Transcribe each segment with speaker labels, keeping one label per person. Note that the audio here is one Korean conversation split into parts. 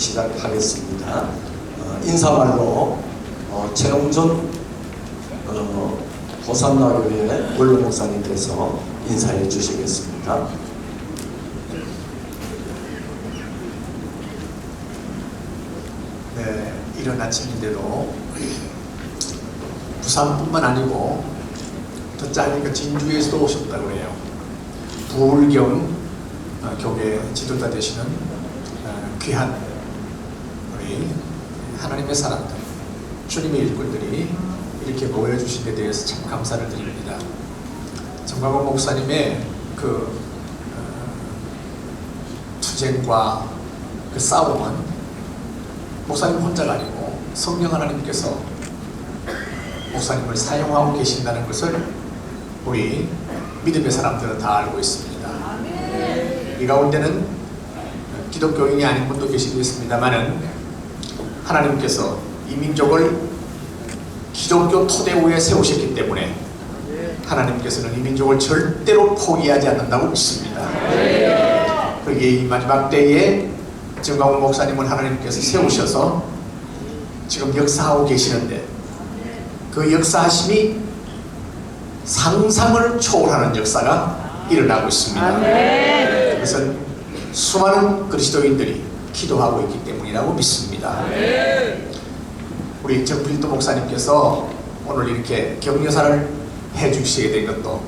Speaker 1: 시작하겠습니다. 어, 인사말로 어, 최홍준 어, 호산나교회 원로 목사님께서 인사해 주시겠습니다.
Speaker 2: 네, 이른 아침인데도 부산뿐만 아니고 더 짧으니까 진주에서도 오셨다고 해요. 부울경 어, 교회 지도자 되시는 어, 귀한 우리 하나님의 사람들, 주님의 일꾼들이 이렇게 모여주신 데 대해서 참 감사를 드립니다. 정광훈 목사님의 그 어, 투쟁과 그 싸움은 목사님 혼자가 아니고 성령 하나님께서 목사님을 사용하고 계신다는 것을 우리 믿음의 사람들은 다 알고 있습니다. 이 가운데는 기독교인이 아닌 분도 계시겠습니다만은 하나님께서 이 민족을 기독교 토대 위에 세우셨기 때문에 하나님께서는 이 민족을 절대로 포기하지 않는다고 믿습니다. 그게 이 마지막 때에 정강훈 목사님을 하나님께서 세우셔서 지금 역사하고 계시는데 그 역사하심이 상상을 초월하는 역사가 일어나고 있습니다. 그것은 수많은 그리스도인들이 기도하고 있기 때문이라고 믿습니다. 우리 정필도 목사님께서 오늘 이렇게 격려사를 해주시게 된 것도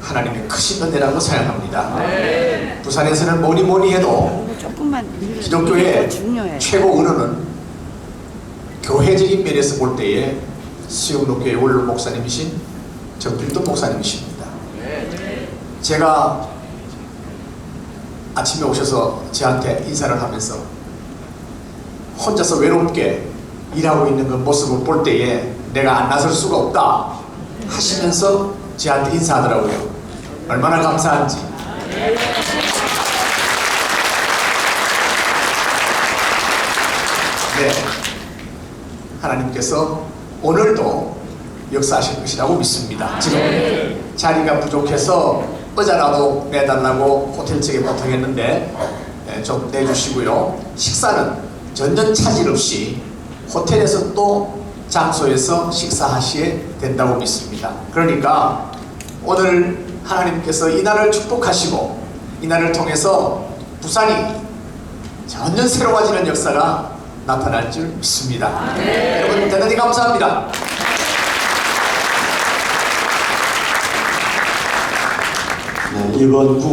Speaker 2: 하나님의 크신 은혜라고 생각합니다. 부산에서는 뭐니 뭐니 해도 기독교의. 최고 은원은 교회적인 면에서 볼 때에 수영로교회 원로 목사님이신 정필도 목사님이십니다. 제가 아침에 오셔서 저한테 인사를 하면서 혼자서 외롭게 일하고 있는 그 모습을 볼 때에 내가 안 나설 수가 없다 하시면서 저한테 인사하더라고요. 얼마나 감사한지. 네. 하나님께서 오늘도 역사하실 것이라고 믿습니다. 지금 자리가 부족해서 의자라도 내달라고 호텔 측에 부탁했는데 예, 좀 내주시고요. 식사는 전혀 차질 없이 호텔에서 또 장소에서 식사하셔야 된다고 믿습니다. 그러니까 오늘 하나님께서 이 날을 축복하시고 이 날을 통해서 부산이 전혀 새로워지는 역사가 나타날 줄 믿습니다. 여러분 대단히 감사합니다.
Speaker 1: 네, 이번 구